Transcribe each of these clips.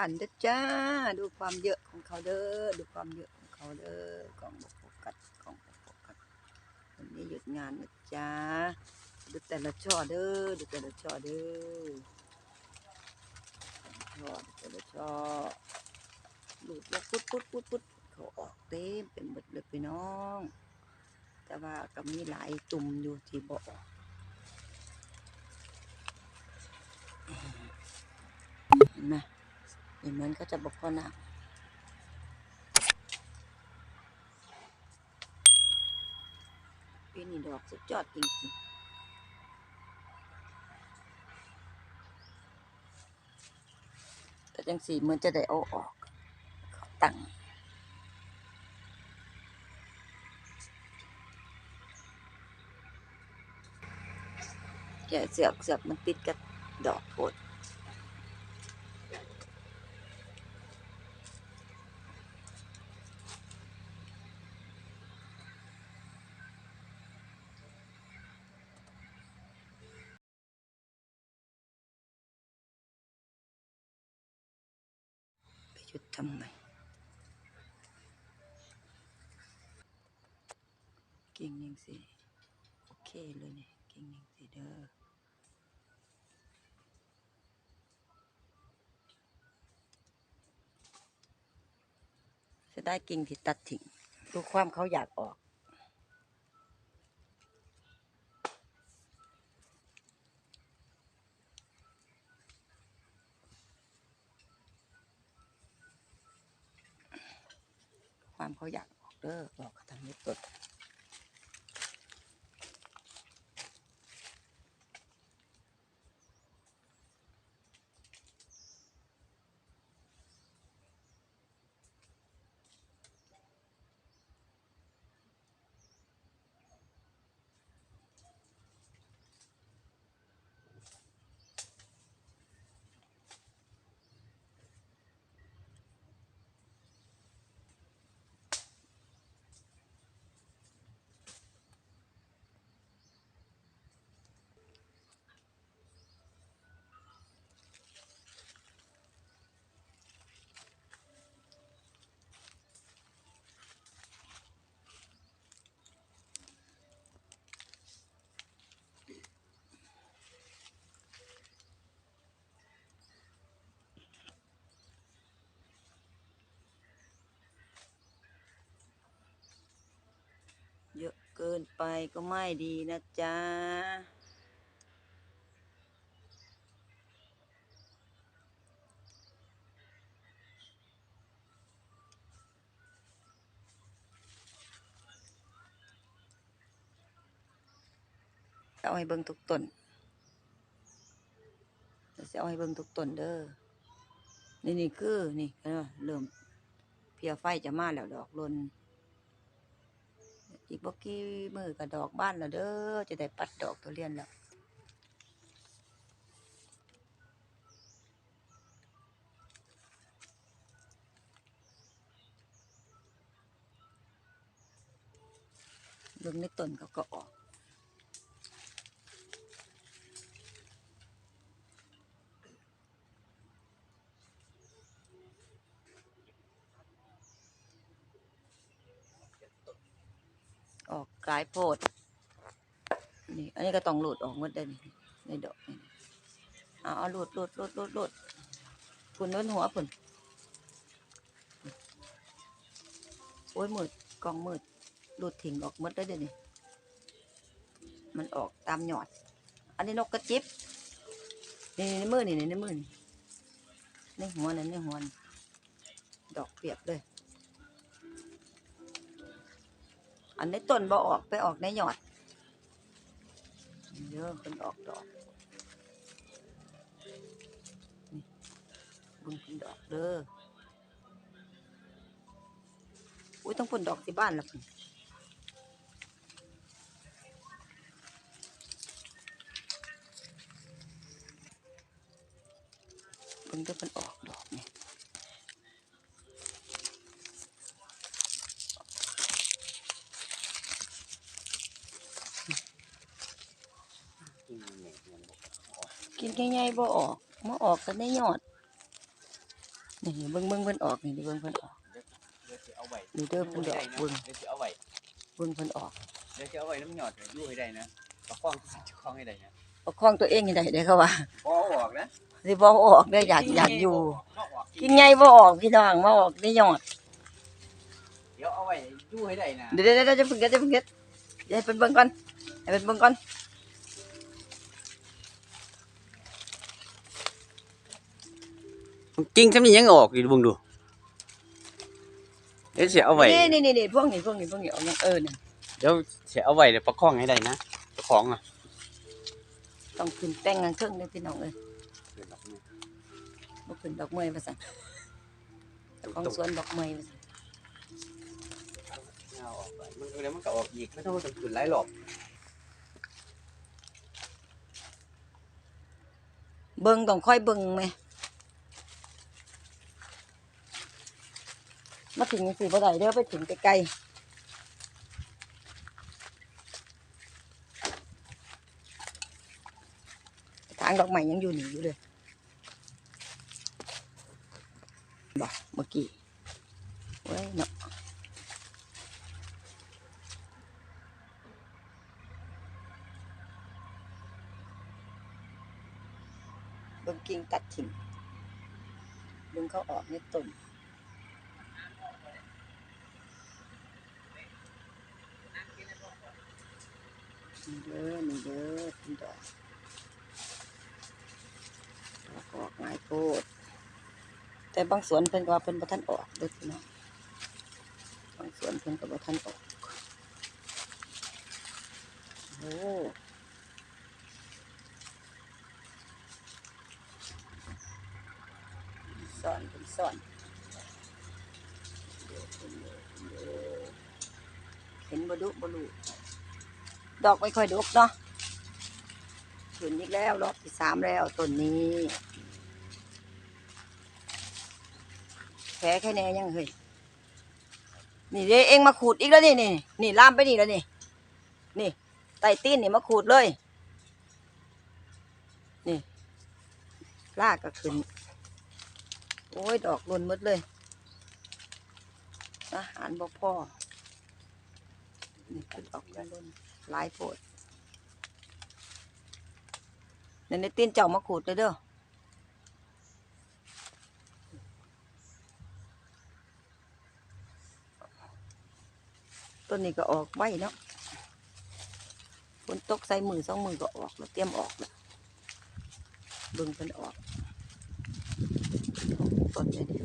านเด้อจ้า ดูความเยอะของเขาเด้อ ดูความเยอะของเขาเด้อกล่องบกโฟกัสกล่องบกโฟกัสวันนี้หยุดงานนะจ้า ดูแต่ละช่อเด้อ ดูแต่ละช่อเด้อช่อแต่ละช่อหลุดแล้วปุ๊ดปุ๊ดปุ๊ดปุ๊ดเขาออกเต็มเป็นหมดเลยพี่น้อง แต่ว่าก็มีหลายตุ่มอยู่ที่บ่ออกนไเห็นเหมือนเขาจะบอกพ่อหนักปีนี้ดอกสุดยอดจริงๆแต่จังสีเหมือนจะได้เอาออกตั้งแกะเสือกเสือกมันติดกับดอกโพด ไปหยุดทำไม เก่งยังสิโอเคเลยเนี่ยเก่งยังสิเด้อจะได้กิ่งที่ตัดทิ้งดูความเขาอยากออกความเขาอยากออกเด้อบอกเขาทำไม่ตด เกินไปก็ไม่ดีนะจ๊ะเอาให้เบิ่งทุกต้นจะเอาให้เบิ่งทุกต้นเด้อ นี่นี่คือ นี่เออเริ่มเพียไฟจะมาแล้วดอกลน อีกบ่กี่มือกับดอกบ้านแล้วเด้อจะได้ปัดดอกตัวเรียนแล้วเบิ่งในต้นเขาก็ออกออกก ลายโพดนี่อันนี้ก็ต้องหลุดออกหมดเลยในดอกเอาเอาหลุดหลุดหลุดหลุดหลุดคุณน้นหัวคุณโอ้ยมืดกองมืดหลุดถิ่งออกหมดได้เดี๋ยวนี้มันออกตามหยอด อันนี้นกกระจิบนี่ในมือนี่ในมือนี่ในหัวนั่นในหัวนี่ดอกเปียบเลย อันในต้นบ่ออกไปออกในหยอดเยอะคนออกดอกนี่บุญคนดอกเด้ออุ้ยต้องพ่นดอกที่บ้านละพุ่เพิ่นก็เพิ่นออกดอกนี่ กินง่ายๆบ่ออกมาออกกันในยอดนี่เบิ่งเบิ่งเพิ่นออกนี่เบิ่งเพิ่นออกเดี๋ยวสิเอาไว้นี่เด้อเพิ่นดอกเบิ่เบิ่งเดี๋ยวสิเอาไว้เบิ่งเพิ่นออกเดี๋ยวสิเอาไว้น้ำหยอดอยู่ให้ได้นะประคองประคองให้ได้นะประคองตัวเองให้ได้เด้อเขาว่าพอเอาออกนะสิบ่เอาออกเด้ออยากอยากอยู่เอาออกกินไงบ่ออกพี่น้องบ่ออกได้ยอดเดี๋ยวเอาไว้อยู่ให้ได้นะเดี๋ยวเดี๋ยวเดี๋ยวจะเพิ่งเดี๋ยวจะเพิ่งเดี๋ยวเดี๋ยวให้เพิ่นเบิ่งก่อนให้เพิ่นเบิ่งก่อน จริงซำนี้ยังออกอยู่เบิ่งดูเดี๋ยวสิเอาไว้นี่นี่นี่นี่พวกนี้พวกนี้พวกนี้เอายังเออนั่นเดี๋ยวสิเอาไว้เดี๋ยวประคองให้ได้นะประคองอะต้องขึ้นแต่งกันเครื่องเด้อพี่น้องเอ้ยบ่ขึ้นดอกเมยว่าซั่นเจ้าของสวนดอกเมยว่าซั่นเอาออกไปมันเดี๋ยวมันก็ออกอีกมันต้องขึ้นหลายรอบเบิ่งต้องค่อยเบิ่งแหม มาถึงจังซี่บ่ได้เด้อไปถึงไกลๆทางดอกไม้ยังอยู่หนี่อยู่เลยบ่เมื่อกี้เว้ยเนาะเบิ่งกิ่งตัดถิ่มเบิ่งเขาออกในต้น นี่เด้อนี่เด้อคุณดอกออกง่ายโพดแต่บางสวนเพิ่นก็ว่าเพิ่นบ่ทันออกเด้อพี่น้องบางสวนเพิ่นก็บ่ทันออกโอ้สอนเป็นสอนเห็นบ่ดุบ่รู้ ดอกไม่ค่อยดกเนาะขึ้นอีกแล้วรอบที่สามแล้วต้นนี้ แผลแค่แน่ยังเฮ้ยนี่เด้เองมาขูดอีกแล้วนี่นี่นี่ล่ามไปนี่แล้วนี่นี่ไต่ตีนนี่มาขูดเลย นี่ลากก็ขึ้น โอ้ย ดอกลนมดเลยอาหารบ่พอนี่คือดอกหล่น หลายโพดนี่ในตีนเจ้ามาขูดเลยเด้อต้นนี้ก็ออกไว้เนาะฝนตกใส่มือสองมือก็ออกแล้วเตรียมออกแล้วเบิ่งเพิ่นออกต้นเลยนี่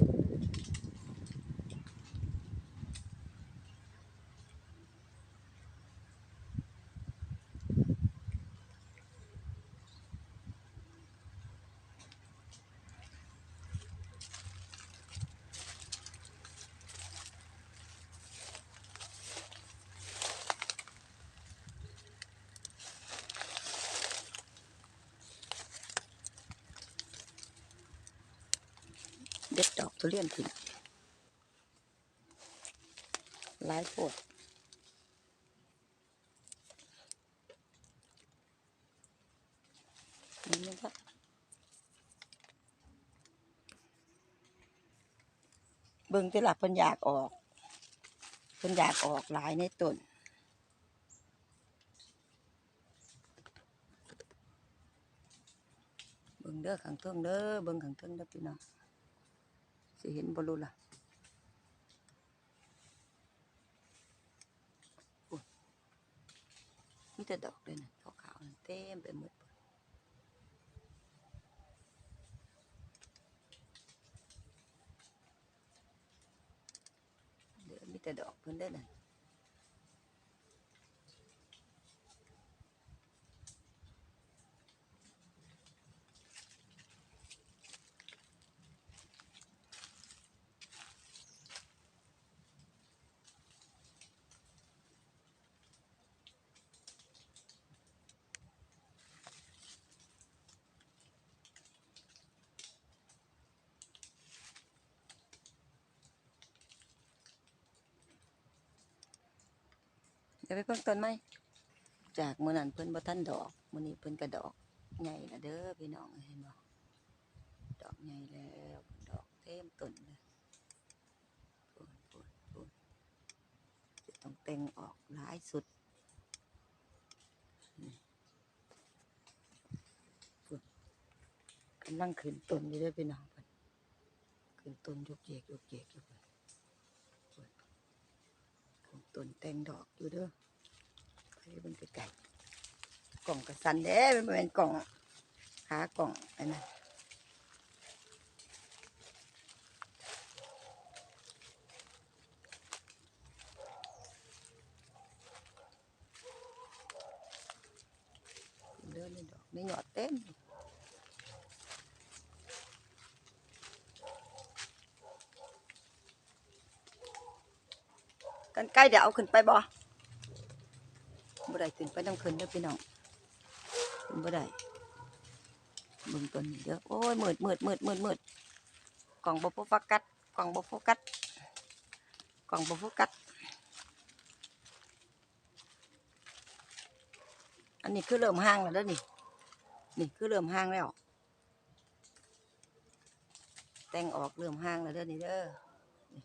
เด็ดดอกทุเรียนทิ้งหลายโพดนี่นะครับเบิ่งที่หลักเพิ่นอยากออกเพิ่นอยากออกหลายในต้นเบิ่งเด้อข้างเทิงเด้อเบิ่งข้างเทิงเด้อพี่น้อง สิเห็นบอลูล่ะมีแต่ดอกเลยนะขาวๆเต็มไปหมดเดี๋ยวมีแต่ดอกเพิ่นได้นะ จะไปเพิ่มต้นไหมจากมื่อนันเพิ่นบ่ท่านดอกมื่อนี้เพิ่นกระดอกใหญ่ละเด้อพี่น้องเห็นบ่ดอกใหญ่แล้วดอกเต็มต้นเลยปวดปวดปวดจะต้องเต็งออกหลายสุดปวดกำลังขึ้นต้นอยู่ด้อพี่น้องขึ้นต้นยกเยกยกเยกยู่เลย ต้นแต่งดอกอยู่เด้อไปเบิ่งไกลๆกล่องกระสันเด้มันบ่แม่นกล่องหากล่องอันนั้นเดินเลยดอกไม่หยอดเต้น กันใกล้เดี๋ยวเอาขึ้นไปบ่บ่ได้ขึ้นไปน้ำขึ้นเด้อพี่น้องขึ้นบ่ได้เบิ่งต้นนี้เด้อโอ้ยมืดมืดมืดมืดมืดกล่องบ่โฟกัสกล่องบ่โฟกัสกล่องบ่โฟกัสอันนี้คือเริ่มห้างแล้วเด้อนี่นี่คือเริ่มห้างแล้วแต่งออกเริ่มห้างแล้วเด้อนี่เด้อนี่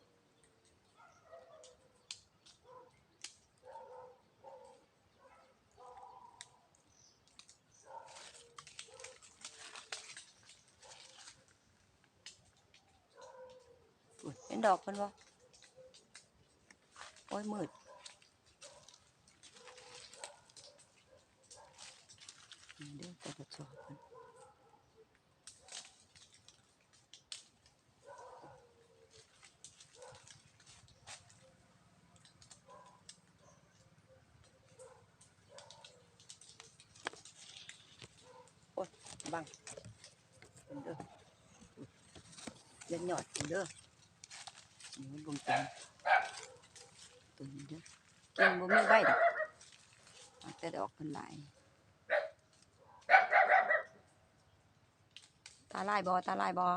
อุ๊ยเป็น ดอกเพิ่นบ่โอ้ยมืดนี่เด้อแต่กระจอกมันโอ้ยบังเป็นเด้อเล่นหยอดเป็นเด้อ มันบงจังตัวนี้เด้อกินบ่มีใบดอกเอาแต่ดอกเป็นหลายตาลายบอตาลายบอ